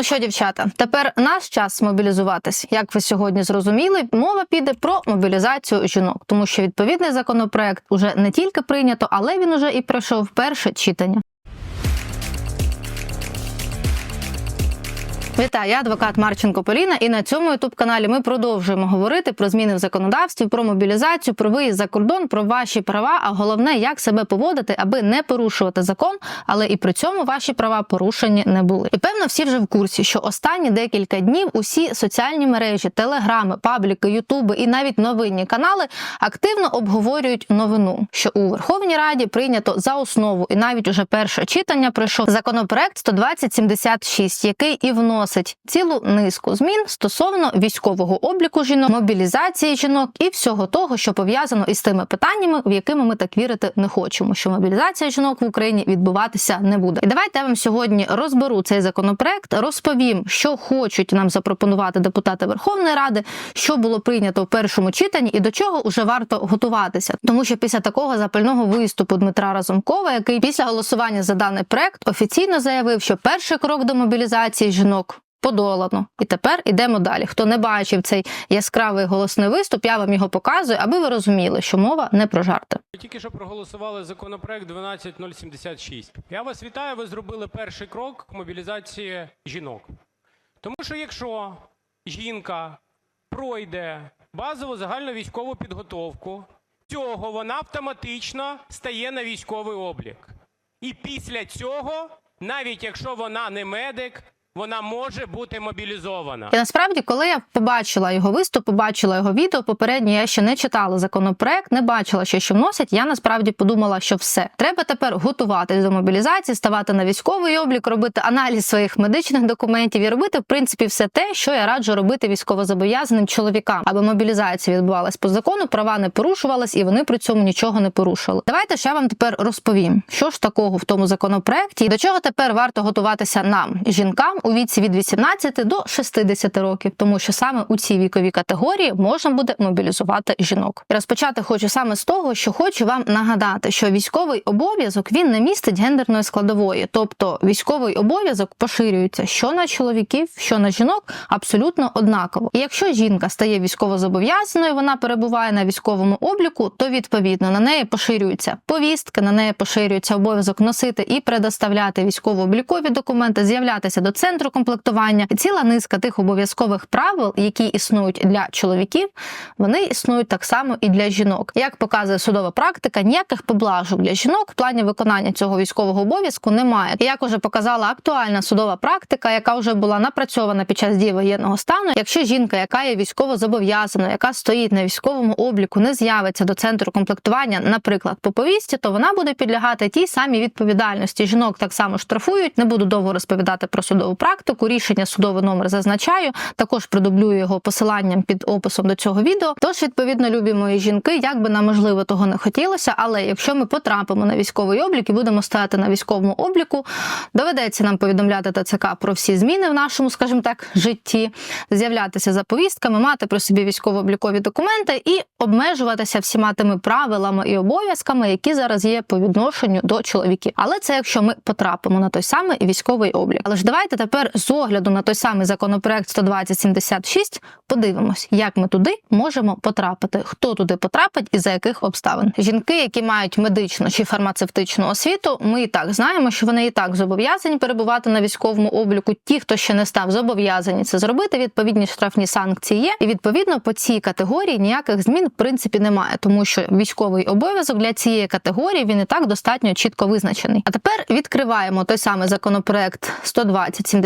Ну що, дівчата, тепер наш час мобілізуватись. Як ви сьогодні зрозуміли, мова піде про мобілізацію жінок, тому що відповідний законопроект уже не тільки прийнято, але він уже і пройшов перше читання. Вітаю, я адвокат Марченко Поліна, і на цьому ютуб каналі ми продовжуємо говорити про зміни в законодавстві, про мобілізацію, про виїзд за кордон, про ваші права, а головне, як себе поводити, аби не порушувати закон, але і при цьому ваші права порушені не були. І певно, всі вже в курсі, що останні декілька днів усі соціальні мережі, телеграми, пабліки, ютуби і навіть новинні канали активно обговорюють новину, що у Верховній Раді прийнято за основу і навіть уже перше читання пройшов законопроект 12076, який і вносить цілу низку змін стосовно військового обліку жінок, мобілізації жінок і всього того, що пов'язано із тими питаннями, в якими ми так вірити не хочемо, що мобілізація жінок в Україні відбуватися не буде. І давайте я вам сьогодні розберу цей законопроект, розповім, що хочуть нам запропонувати депутати Верховної Ради, що було прийнято в першому читанні, і до чого вже варто готуватися. Тому що після такого запального виступу Дмитра Разумкова, який після голосування за даний проект офіційно заявив, що перший крок до мобілізації жінок. Подолано, і тепер ідемо далі. Хто не бачив цей яскравий голосний виступ, я вам його показую, аби ви розуміли, що мова не про жарти. Тільки що проголосували законопроект 12076. Я вас вітаю. Ви зробили перший крок к мобілізації жінок. Тому що якщо жінка пройде базову загальну військову підготовку, цього вона автоматично стає на військовий облік. І після цього, навіть якщо вона не медик, вона може бути мобілізована. І насправді, коли я побачила його виступ, побачила його відео, попередньо я ще не читала законопроект, не бачила, що що вносять. Я насправді подумала, що все треба тепер готуватись до мобілізації, ставати на військовий облік, робити аналіз своїх медичних документів і робити в принципі все те, що я раджу робити військовозобов'язаним чоловікам, аби мобілізація відбувалась по закону, права не порушувалась і вони при цьому нічого не порушували. Давайте ж я вам тепер розповім, що ж такого в тому законопроекті і до чого тепер варто готуватися нам, жінкам у віці від 18 до 60 років, тому що саме у цій віковій категорії можна буде мобілізувати жінок. І розпочати хочу саме з того, що хочу вам нагадати, що військовий обов'язок він не містить гендерної складової, тобто військовий обов'язок поширюється що на чоловіків, що на жінок абсолютно однаково. І якщо жінка стає військовозобов'язаною, вона перебуває на військовому обліку, то відповідно на неї поширюються повістки, на неї поширюється обов'язок носити і предоставляти військово-облікові документи, з'являтися до центру комплектування. Ціла низка тих обов'язкових правил, які існують для чоловіків, вони існують так само і для жінок. Як показує судова практика, ніяких поблажок для жінок в плані виконання цього військового обов'язку немає. Як уже показала актуальна судова практика, яка вже була напрацьована під час дії воєнного стану, якщо жінка, яка є військово зобов'язаною, яка стоїть на військовому обліку, не з'явиться до центру комплектування, наприклад, по повісті, то вона буде підлягати тій самій відповідальності. Жінок так само штрафують. Не буду довго розповідати про судову практику. Рішення судовий номер зазначаю. Також продублюю його посиланням під описом до цього відео. Тож, відповідно, любі мої жінки, як би нам можливо того не хотілося, але якщо ми потрапимо на військовий облік і будемо стояти на військовому обліку, доведеться нам повідомляти ТЦК про всі зміни в нашому, скажімо так, житті, з'являтися за повістками, мати при собі військово-облікові документи і обмежуватися всіма тими правилами і обов'язками, які зараз є по відношенню до чоловіків. Але це якщо ми потрапимо на той самий військовий облік. Але ж давайте тепер з огляду на той самий законопроект 12076 подивимось, як ми туди можемо потрапити, хто туди потрапить і за яких обставин. Жінки, які мають медичну чи фармацевтичну освіту, ми і так знаємо, що вони і так зобов'язані перебувати на військовому обліку. Ті, хто ще не став зобов'язані це зробити, відповідні штрафні санкції є. І відповідно по цій категорії ніяких змін в принципі немає, тому що військовий обов'язок для цієї категорії він і так достатньо чітко визначений. А тепер відкриваємо той самий законопроект 12076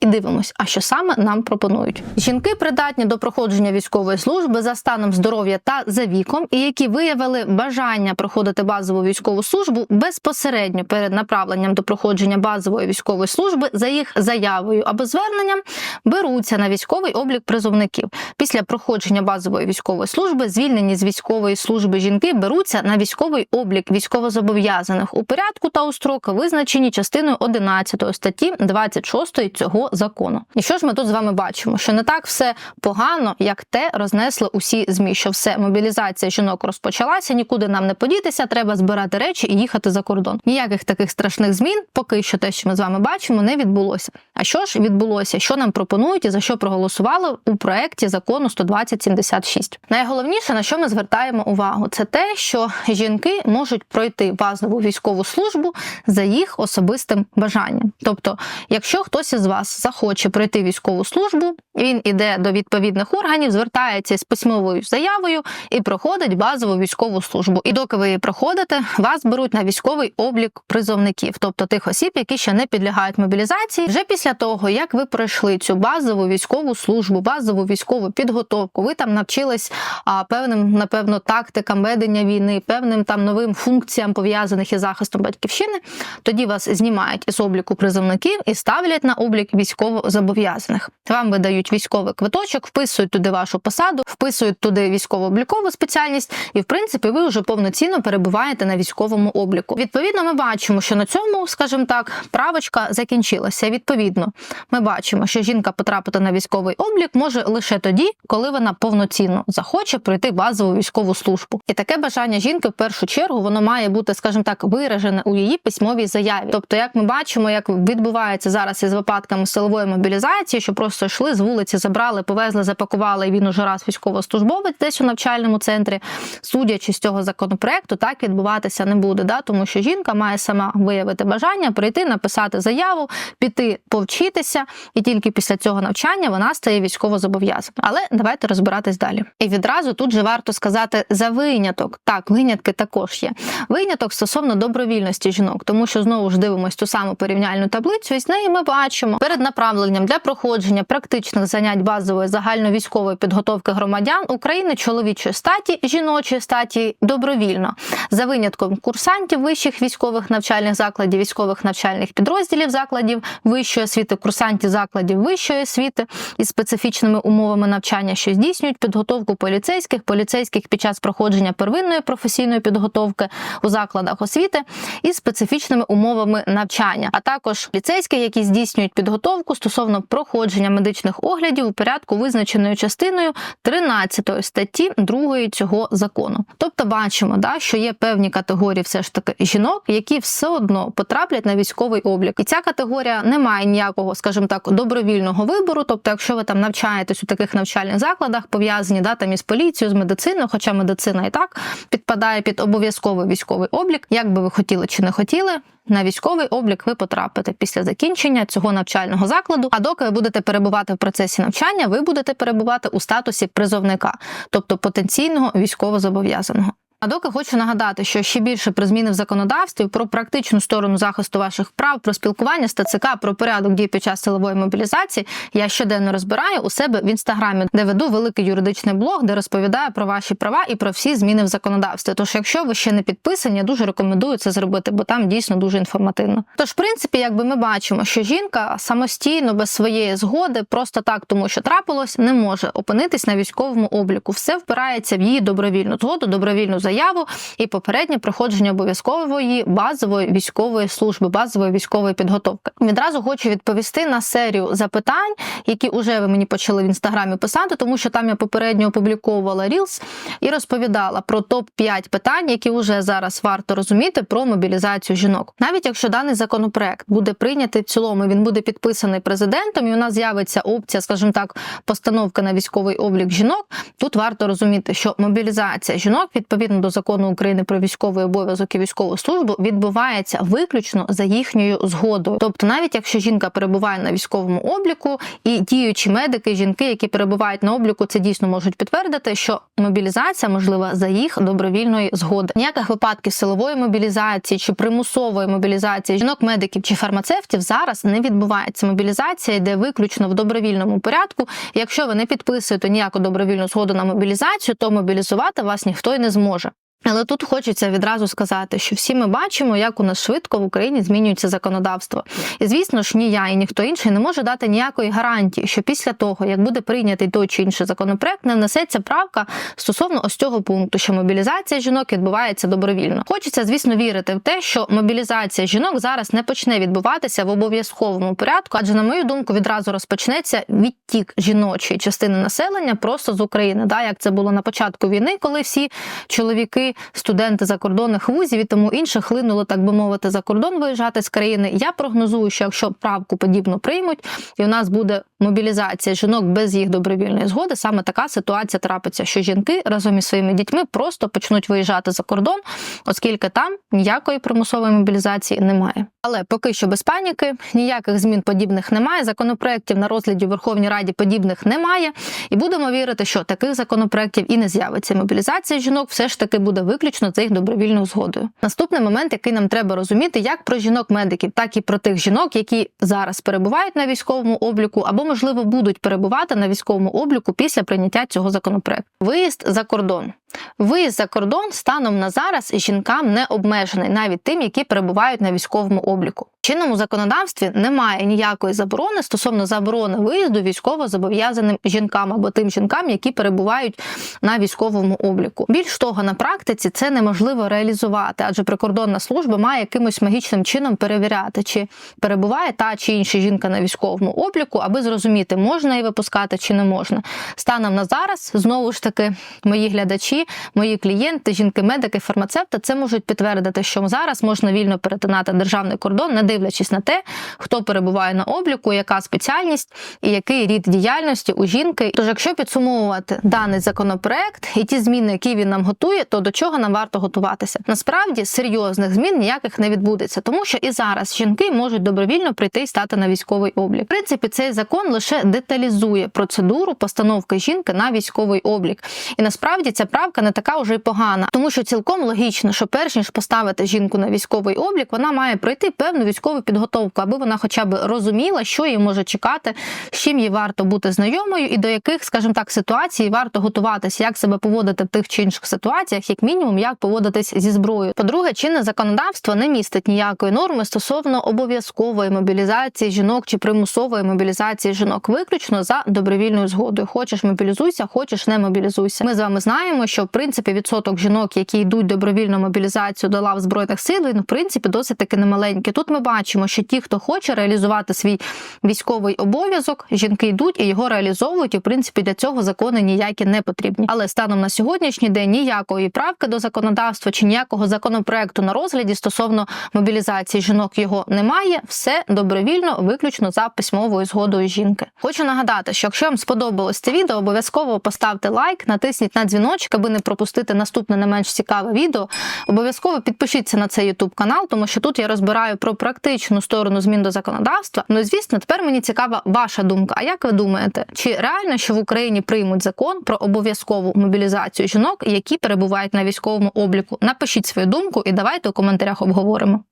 і дивимось, а що саме нам пропонують. Жінки придатні до проходження військової служби за станом здоров'я та за віком, і які виявили бажання проходити базову військову службу безпосередньо перед направленням до проходження базової військової служби за їх заявою або зверненням, беруться на військовий облік призовників. Після проходження базової військової служби звільнені з військової служби жінки беруться на військовий облік військовозобов'язаних у порядку та у строки, визначені частиною 11 статті 26 56 цього закону. І що ж ми тут з вами бачимо? Що не так все погано, як те рознесли усі змі, що все мобілізація жінок розпочалася, нікуди нам не подітися, треба збирати речі і їхати за кордон. Ніяких таких страшних змін, поки що те, що ми з вами бачимо, не відбулося. А що ж відбулося? Що нам пропонують і за що проголосували у проекті закону 12076? Найголовніше на що ми звертаємо увагу, це те, що жінки можуть пройти базову військову службу за їх особистим бажанням. Тобто, якщо хтось із вас захоче пройти військову службу, він іде до відповідних органів, звертається з письмовою заявою і проходить базову військову службу. І доки ви її проходите, вас беруть на військовий облік призовників, тобто тих осіб, які ще не підлягають мобілізації. Вже після того, як ви пройшли цю базову військову службу, базову військову підготовку, ви там навчились а, певним, напевно, тактикам ведення війни, певним там новим функціям пов'язаних із захистом батьківщини. Тоді вас знімають із обліку призовників і ставлять на облік військовозобов'язаних. Вам видають військовий квиточок, вписують туди вашу посаду, вписують туди військово-облікову спеціальність, і в принципі ви вже повноцінно перебуваєте на військовому обліку. Відповідно, ми бачимо, що на цьому, скажімо так, правочка закінчилася. Відповідно, ми бачимо, що жінка потрапити на військовий облік може лише тоді, коли вона повноцінно захоче пройти базову військову службу. І таке бажання жінки в першу чергу воно має бути, скажімо так, виражене у її письмовій заяві. Тобто, як ми бачимо, як відбувається зараз із випадками силової мобілізації, що просто йшли з вулиці, забрали, повезли, запакували, і він уже раз військовослужбовець десь у навчальному центрі. Судячи з цього законопроекту, так відбуватися не буде, да? тому що жінка має сама виявити бажання прийти, написати заяву, піти повчитися, і тільки після цього навчання вона стає військовозобов'язаною. Але давайте розбиратись далі. І відразу тут же варто сказати за виняток. Так, винятки також є. Виняток стосовно добровільності жінок, тому що знову ж дивимось ту саму порівняльну таблицю, і з неї ми бачимо перед направленням для проходження практичних занять базової загальновійськової підготовки громадян України чоловічої статі, жіночої статі добровільно за винятком курсантів вищих військових навчальних закладів, військових навчальних підрозділів закладів вищої освіти, курсантів закладів вищої освіти із специфічними умовами навчання, що здійснюють підготовку поліцейських, поліцейських під час проходження первинної професійної підготовки у закладах освіти із специфічними умовами навчання, а також поліцейські, які здійснюють підготовку стосовно проходження медичних оглядів у порядку визначеною частиною 13 статті 2 цього закону. Тобто бачимо, да, що є певні категорії все ж таки жінок, які все одно потраплять на військовий облік. І ця категорія не має ніякого, скажімо так, добровільного вибору. Тобто, якщо ви там навчаєтесь у таких навчальних закладах, пов'язані да, там із поліцією, з медициною, хоча медицина і так підпадає під обов'язковий військовий облік, як би ви хотіли чи не хотіли. На військовий облік ви потрапите після закінчення цього навчального закладу. А доки ви будете перебувати в процесі навчання, ви будете перебувати у статусі призовника, тобто потенційного військовозобов'язаного. А доки хочу нагадати, що ще більше про зміни в законодавстві, про практичну сторону захисту ваших прав, про спілкування з ТЦК, про порядок дій під час силової мобілізації, я щоденно розбираю у себе в інстаграмі, де веду великий юридичний блог, де розповідаю про ваші права і про всі зміни в законодавстві. Тож, якщо ви ще не підписані, я дуже рекомендую це зробити, бо там дійсно дуже інформативно. Тож, в принципі, якби ми бачимо, що жінка самостійно без своєї згоди, просто так, тому що трапилось, не може опинитись на військовому обліку. Все впирається в її добровільну згоду, добровільну заяву і попереднє проходження обов'язкової базової військової служби, базової військової підготовки. Відразу хочу відповісти на серію запитань, які вже ви мені почали в інстаграмі писати, тому що там я попередньо опубліковувала Reels і розповідала про топ 5 питань, які вже зараз варто розуміти про мобілізацію жінок. Навіть якщо даний законопроект буде прийнятий в цілому, він буде підписаний президентом, і у нас з'явиться опція, скажімо так, постановки на військовий облік жінок. Тут варто розуміти, що мобілізація жінок відповідно до закону України про військовий обов'язок і військову службу відбувається виключно за їхньою згодою. Тобто, навіть якщо жінка перебуває на військовому обліку, і діючі медики, жінки, які перебувають на обліку, це дійсно можуть підтвердити, що мобілізація можлива за їх добровільної згоди. Ніяких випадків силової мобілізації чи примусової мобілізації жінок, медиків чи фармацевтів зараз не відбувається. Мобілізація йде виключно в добровільному порядку. Якщо ви не підписуєте ніяку добровільну згоду на мобілізацію, то мобілізувати вас ніхто й не зможе. Але тут хочеться відразу сказати, що всі ми бачимо, як у нас швидко в Україні змінюється законодавство. І звісно ж, ні я і ніхто інший не може дати ніякої гарантії, що після того, як буде прийнятий той чи інший законопроект, не внесеться правка стосовно ось цього пункту, що мобілізація жінок відбувається добровільно. Хочеться, звісно, вірити в те, що мобілізація жінок зараз не почне відбуватися в обов'язковому порядку, адже, на мою думку, відразу розпочнеться відтік жіночої частини населення просто з України. Да, як це було на початку війни, коли всі чоловіки, студенти закордонних вузів і тому інших хлинули, так би мовити, за кордон виїжджати з країни. Я прогнозую, що якщо правку подібно приймуть, і у нас буде мобілізація жінок без їх добровільної згоди, саме така ситуація трапиться, що жінки разом із своїми дітьми просто почнуть виїжджати за кордон, оскільки там ніякої примусової мобілізації немає. Але поки що без паніки, ніяких змін подібних немає. Законопроєктів на розгляді в Верховній Раді подібних немає. І будемо вірити, що таких законопроєктів і не з'явиться. Мобілізація жінок все ж таки буде виключно за їх добровільною згодою. Наступний момент, який нам треба розуміти, як про жінок-медиків, так і про тих жінок, які зараз перебувають на військовому обліку, або можливо будуть перебувати на військовому обліку після прийняття цього законопроекту. Виїзд за кордон. Виїзд за кордон станом на зараз жінкам не обмежений, навіть тим, які перебувають на військовому обліку. В чинному законодавстві немає ніякої заборони стосовно заборони виїзду військово зобов'язаним жінкам або тим жінкам, які перебувають на військовому обліку. Більш того, на практиці це неможливо реалізувати, адже прикордонна служба має якимось магічним чином перевіряти, чи перебуває та чи інша жінка на військовому обліку, аби зрозуміти, можна її випускати чи не можна. Станом на зараз знову ж таки мої глядачі, мої клієнти, жінки-медики, фармацевти це можуть підтвердити, що зараз можна вільно перетинати державний кордон, не дивлячись на те, хто перебуває на обліку, яка спеціальність і який рід діяльності у жінки. Тож, якщо підсумовувати даний законопроект і ті зміни, які він нам готує, то до чого нам варто готуватися? Насправді серйозних змін ніяких не відбудеться, тому що і зараз жінки можуть добровільно прийти і стати на військовий облік. В принципі, цей закон лише деталізує процедуру постановки жінки на військовий облік. І насправді ця правка не така вже й погана, тому що цілком логічно, що перш ніж поставити жінку на військовий облік, вона має пройти певну військову підготовку, аби вона хоча б розуміла, що її може чекати, з чим їй варто бути знайомою, і до яких, скажімо так, ситуацій варто готуватися, як себе поводити в тих чи інших ситуаціях, як мінімум, як поводитись зі зброєю. По-друге, чинне законодавство не містить ніякої норми стосовно обов'язкової мобілізації жінок чи примусової мобілізації жінок, виключно за добровільною згодою. Хочеш мобілізуйся, хочеш не мобілізуйся. Ми з вами знаємо, що в принципі відсоток жінок, які йдуть добровільну мобілізацію до лав збройних сил, він в принципі досить таки немаленький. Тут ми бачимо, що ті, хто хоче реалізувати свій військовий обов'язок, жінки йдуть і його реалізовують. І в принципі для цього закони ніякі не потрібні. Але станом на сьогоднішній день ніякої правки до законодавства чи ніякого законопроекту на розгляді стосовно мобілізації жінок його немає. Все добровільно, виключно за письмовою згодою жінки. Хочу нагадати, що якщо вам сподобалось це відео, обов'язково поставте лайк, натисніть на дзвіночок, аби не пропустити наступне не менш цікаве відео. Обов'язково підпишіться на цей YouTube канал, тому що тут я розбираю про практичну сторону змін до законодавства. Ну звісно, тепер мені цікава ваша думка. А як ви думаєте, чи реально, що в Україні приймуть закон про обов'язкову мобілізацію жінок, які перебувають на військовому обліку? Напишіть свою думку і давайте у коментарях обговоримо.